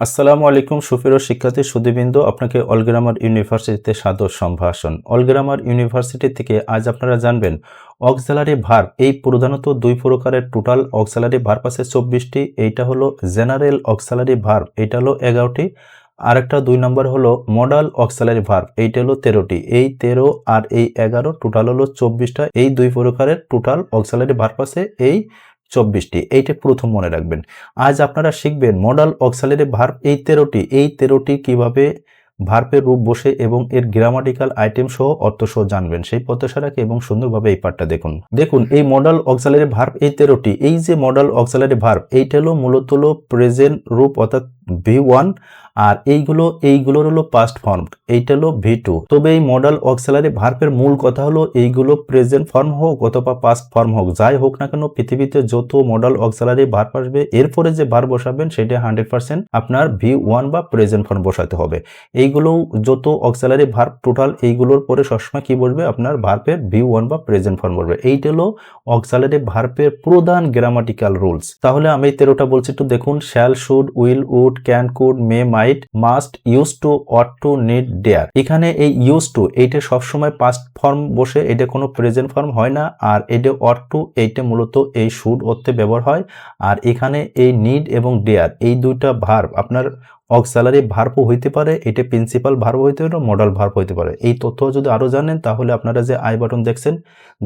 আসসালামু আলাইকুম সুফির শিক্ষার্থী সুদীবৃন্দ, আপনাকে অলগ্রামার ইউনিভার্সিটিতে সাদর সম্ভাষণ। অলগ্রামার ইউনিভার্সিটি থেকে আজ আপনারা জানবেন, অক্সালারি ভার, এই প্রধানত দুই প্রকারের টোটাল অক্সালারি ভার পাশে চব্বিশটি। এইটা হলো জেনারেল অক্সালারি ভার এটা হলো এগারোটি। আরেকটা দুই নম্বর হলো মডাল অক্সালারি ভার, এইটা হলো তেরোটি। এই তেরো আর এই এগারো টোটাল হলো চব্বিশটা। এই দুই প্রকারের টোটাল অক্সালারি ভার পাশে এই চব্বিশটি, এইটা প্রথম মনে রাখবেন। আজ আপনারা শিখবেন মডাল অক্সালের ভার্ব এই তেরোটি এই তেরোটি কীভাবে ভার্পের রূপ বসে এবং এর গ্রামাটিক্যাল আইটেম সহ অর্থ সহ জানবেন। সেই প্রত্যাশাটাকে এবং সুন্দরভাবে এই পার্টটা দেখুন। দেখুন, এই মডাল অক্সালের ভার্ব এই তেরোটি, এই যে মডাল অক্সালের ভার্ব এইটা হলো মূলত হলো প্রেজেন্ট রূপ অর্থাৎ ভি ওয়ান আর এইগুলো, এইগুলোর হলো পাস্ট ফর্ম এইটা হলো ভি টু। তবে এই মডাল অক্সেলারি ভার্বের মূল কথা হলো এইগুলো প্রেজেন্ট ফর্ম হোক অথবা পাস্ট ফর্ম হোক, যাই হোক না কেন পৃথিবীতে যত মডাল অক্সেলারি ভার্ব আসবে, এরপরে যে ভার বসাবেন সেটা হান্ড্রেড পার্সেন্ট আপনার ভি ওয়ান বা প্রেজেন্ট ফর্ম বসাতে হবে। এইগুলো যত অক্সেলারি ভার্ব টোটাল এইগুলোর পরে সবসময় কি বলবে আপনার ভার্বের ভি ওয়ান বা প্রেজেন্ট ফর্ম বলবে এইটা হলো অক্সেলারি ভার্বের প্রধান গ্রামাটিক্যাল রুলস তাহলে আমি তেরোটা বলছি, একটু দেখুন shall should will would can could may might must use to ought to need dare এখানে এই ইউজ টু এইটা সবসময় পাস্ট ফর্ম বসে, এটা কোনো প্রেজেন্ট ফর্ম হয় না, আর এটা অট টু এইটা মূলত এই শুড অর্থে ব্যবহার হয়। আর এখানে এই নিড এবং ডেয়ার এই দুইটা ভার্ব আপনার অক্সালারি ভার্বও হইতে পারে, এটা প্রিন্সিপাল ভার্ব হইতে পারে, মডেল ভার্ব হইতে পারে। এই তথ্য যদি আরও জানেন, তাহলে আপনারা যে আই বাটন দেখছেন,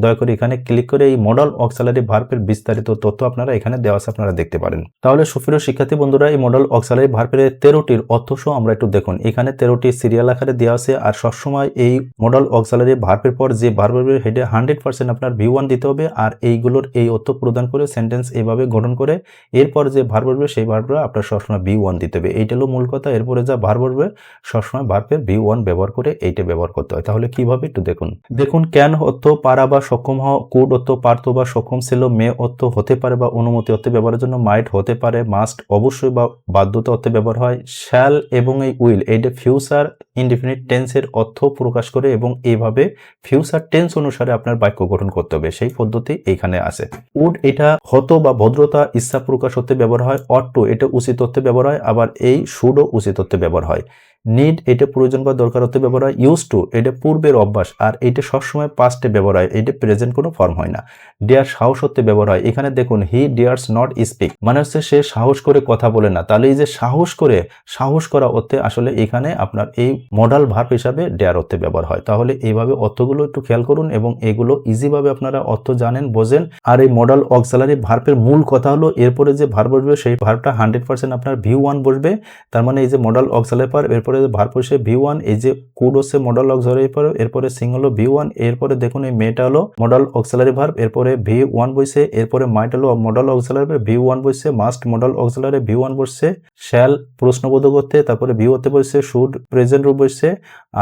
দয়া করে এখানে ক্লিক করে এই মডেল অক্সালারি ভার্বের বিস্তারিত তথ্য আপনারা এখানে দেওয়া আছে, আপনারা দেখতে পারেন। তাহলে সুপ্রিয় শিক্ষার্থী বন্ধুরা, এই মডেল অক্সালারি ভার্বের তেরোটির অর্থ সহ আমরা একটু দেখুন। এখানে তেরোটি সিরিয়াল আকারে দেওয়া আছে, আর সবসময় এই মডেল অক্সালারি ভার্বের পর যে ভার্বের হেডে হান্ড্রেড পার্সেন্ট আপনার ভি ওয়ান দিতে হবে, আর এইগুলোর এই অর্থ প্রদান করে, সেন্টেন্স এভাবে গঠন করে, এরপর যে ভার্ব সেই ভার্বরা আপনার সবসময় ভি ওয়ান দিতে হবে। এইটা হলো মূল কথা, এরপরে যা ভার বলবে সবসময় ভার্বের ভি ওয়ান ব্যবহার করে এইটা ব্যবহার করতে হয়। তাহলে কীভাবে একটু দেখুন। দেখুন ক্যান অর্থ পারা বা সক্ষম হওয়া কুড অর্থ পারত বা সক্ষম ছিল মে অর্থ হতে পারে বা অনুমতি অর্থে ব্যবহারের জন্য মাইট হতে পারে মাস্ট অবশ্যই বা বাধ্যতা অর্থে ব্যবহার হয় শ্যাল এবং এই উইল এইটা ফিউচার ইনডিফিনিট টেন্সের অর্থ প্রকাশ করে এবং এইভাবে ফিউচার টেন্স অনুসারে আপনার বাক্য গঠন করতে হবে। সেই পদ্ধতি এইখানে আছে। উড এটা হত বা ভদ্রতা, ইচ্ছা প্রকাশ হতে ব্যবহার হয় অট্ট এটা উচিত অর্থে ব্যবহার হয়, আবার এই শুডও উচিত অর্থে ব্যবহার হয়। নিড এটা প্রয়োজন বা দরকার হতে ব্যবহার হয়। ইউজ টু এটা পূর্বের অভ্যাস। আর এটা সবসময় পাস্টে ব্যবহার হয়। এটা প্রেজেন্ট কোনো ফর্ম হয় না। ডেয়ার সাহস হতে ব্যবহার হয়। এখানে দেখুন হি ডিয়ার্স নট স্পিক মানে হচ্ছে সে সাহস করে কথা বলে না। তাহলে এই যে সাহস করে, সাহস করা অর্থে আসলে এখানে আপনার এই মডাল ভার্ব হিসাবে ডেয়ার অর্থে ব্যবহার হয়। তাহলে এইভাবে অর্থগুলো একটু খেয়াল করুন এবং এগুলো ইজিভাবে আপনারা অর্থ জানেন, বোঝেন। আর এই মডাল অক্সালারি ভার্বের মূল কথা হলো, এরপরে যে ভার্ব বসবে, সেই ভার্বটা হান্ড্রেড পার্সেন্ট আপনার ভিউ ওয়ান বসবে। তার মানে এই যে মডাল অক্সালারি ভার্ব এরপরে ভার্ব বসে ভি ওয়ান এই যে কুড হচ্ছে মডাল অক্সালারি ভার্ব এরপরে সিং হলো ভি ওয়ান এরপরে দেখুন এই মেয়েটা হলো মডাল অক্সালারি ভার্ব এরপরে ভি ওয়ান বসে, এরপরে মাইট হলো মডাল অক্সালারি ভি ওয়ান বসছে must modal auxiliary V one বসছে শ্যাল প্রশ্নবোধক করতে তারপরে ভি হতে বসছে শুড প্রেজেন্ট রূপ বসছে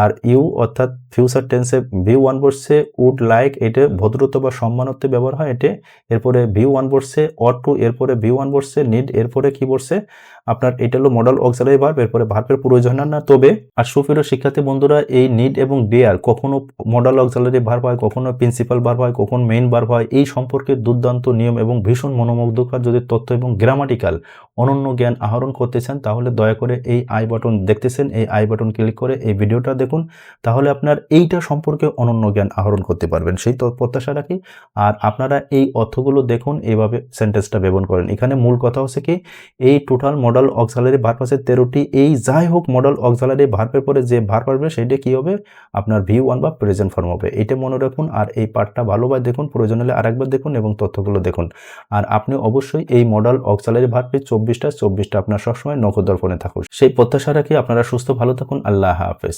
আর ইউ অর্থাৎ ফিউচার টেন্সে ভি ওয়ান বসছে উড লাইক এটা ভদ্রতা বা সম্মানত্বে ব্যবহার হয়, এটা, এরপরে ভি ওয়ান বসছে অর টু এরপরে ভি ওয়ান বসছে নিড এরপরে কি বসছে আপনার এটা হলো মডেল অক্সালারি ভার্ব এরপরে ভার্বের প্রয়োজন না তবে আর সুপ্রিয় শিক্ষার্থী বন্ধুরা, এই নিড এবং ডেয়ার কখনো মডেল অক্সালারি ভার্ব হয়, কখনো প্রিন্সিপাল ভার্ব হয়, কখন মেইন ভার্ব হয়, এই সম্পর্কে দুর্দান্ত নিয়ম এবং ভীষণ মনোমুগ্ধকর যদি তথ্য এবং গ্রামাটিক্যাল অনন্য জ্ঞান আহরণ করতে চান তাহলে দয়া করে এই আই বাটন দেখতেছেন, এই আই বাটন ক্লিক করে এই ভিডিওটা দেখুন, তাহলে আপনার এইটা সম্পর্কে অনন্য জ্ঞান আহরণ করতে পারবেন। সেই তো প্রত্যাশা রাখি। আর আপনারা এই অর্থগুলো দেখুন, এইভাবে সেন্টেন্সটা ব্যবহার করেন। এখানে মূল কথা হচ্ছে কি, এই টোটাল মডেল অক্সালারি ভার্ব আছে তেরোটি, এই যাই হোক মডেল অক্সালারি ভার্বের পরে যে ভার পারবে সেইটা কী হবে? আপনার ভি ওয়ান বা প্রেজেন্ট ফর্ম হবে। এটা মনে রাখুন, আর এই পার্টটা ভালোভাবে দেখুন, প্রয়োজন হলে আরেকবার দেখুন এবং তথ্যগুলো দেখুন। আর আপনি অবশ্যই এই মডেল অক্সালারি ভার্বে চব্বিশটা চব্বিশটা আপনার সবসময় নখদর্পণে থাকুন। সেই প্রত্যাশা রাখি আপনারা সুস্থ, ভালো থাকুন। আল্লাহ হাফেজ।